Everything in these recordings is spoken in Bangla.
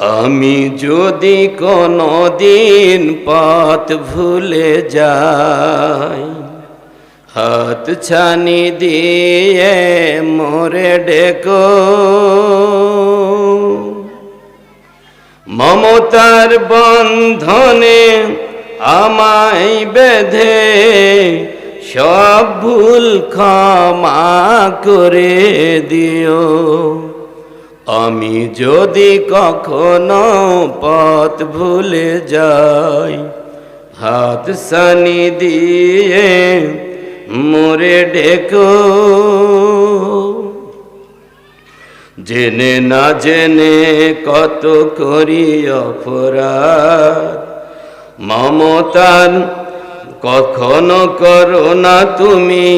আমি যদি কোনো দিন পথ ভুলে যাই, হাত ছানি দিয়ে মোরে ডেকো। মমতার বন্ধনে আমায় বেঁধে সব ভুল ক্ষমা করে দিও। আমি যদি কখনো পথ ভুলে যাই, হাত সানি দিয়ে মোরে ডেকো। জেনে না জেনে কত করি অপরাধ মমতার কখনো করো না তুমি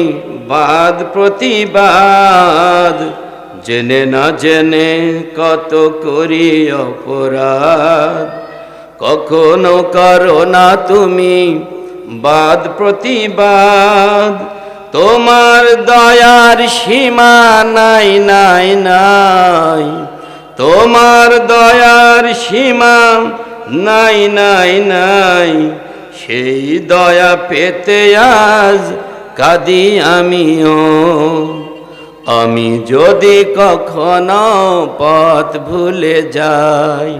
বাদ প্রতিবাদ। জেনে না জেনে কত করি অপরাধ। কখনো করো না তুমি বাদ প্রতিবাদ। তোমার দয়ার সীমা নাই নাই নাই। তোমার দয়ার সীমা নাই নাই নাই। সেই দয়া পেতে আজ কাদি আমিও। আমি যদি কখনো পথ ভুলে যাই,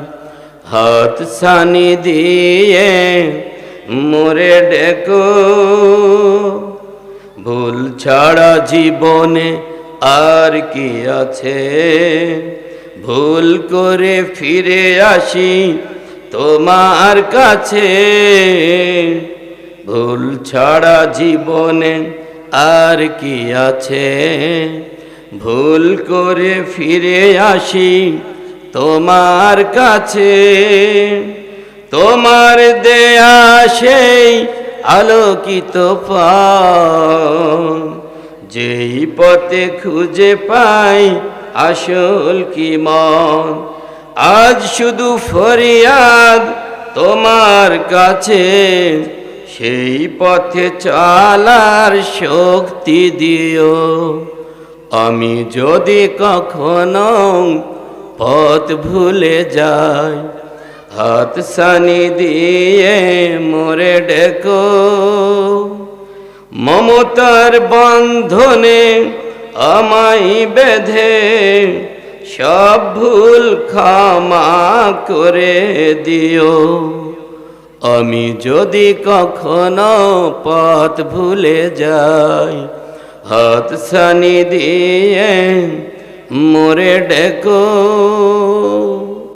হাত সানি দিয়ে মোরে ডেকো। ভুল ছাড়া জীবনে আর কি আছে? ভুল করে ফিরে আসি তোমার কাছে। ভুল ছাড়া জীবনে আর কি আছে? ভুল করে ফিরে আসি তোমার কাছে। তোমার দেয়া সেই আলোকিত যেই পথে খুঁজে পাই আসল কি মন। আজ শুধু ফরিয়াদ তোমার কাছে। সেই পথে চালার শক্তি দিও। আমি যদি কখনো পথ ভুলে যাই, হাত সানি দিয়ে মোরে ডেকো। মমতার বন্ধনে আমাই বেঁধে সব ভুল ক্ষমা করে দিও। আমি যদি কখনো পথ ভুলে যাই হাত সানি দিয়ে মোরে ডেকো।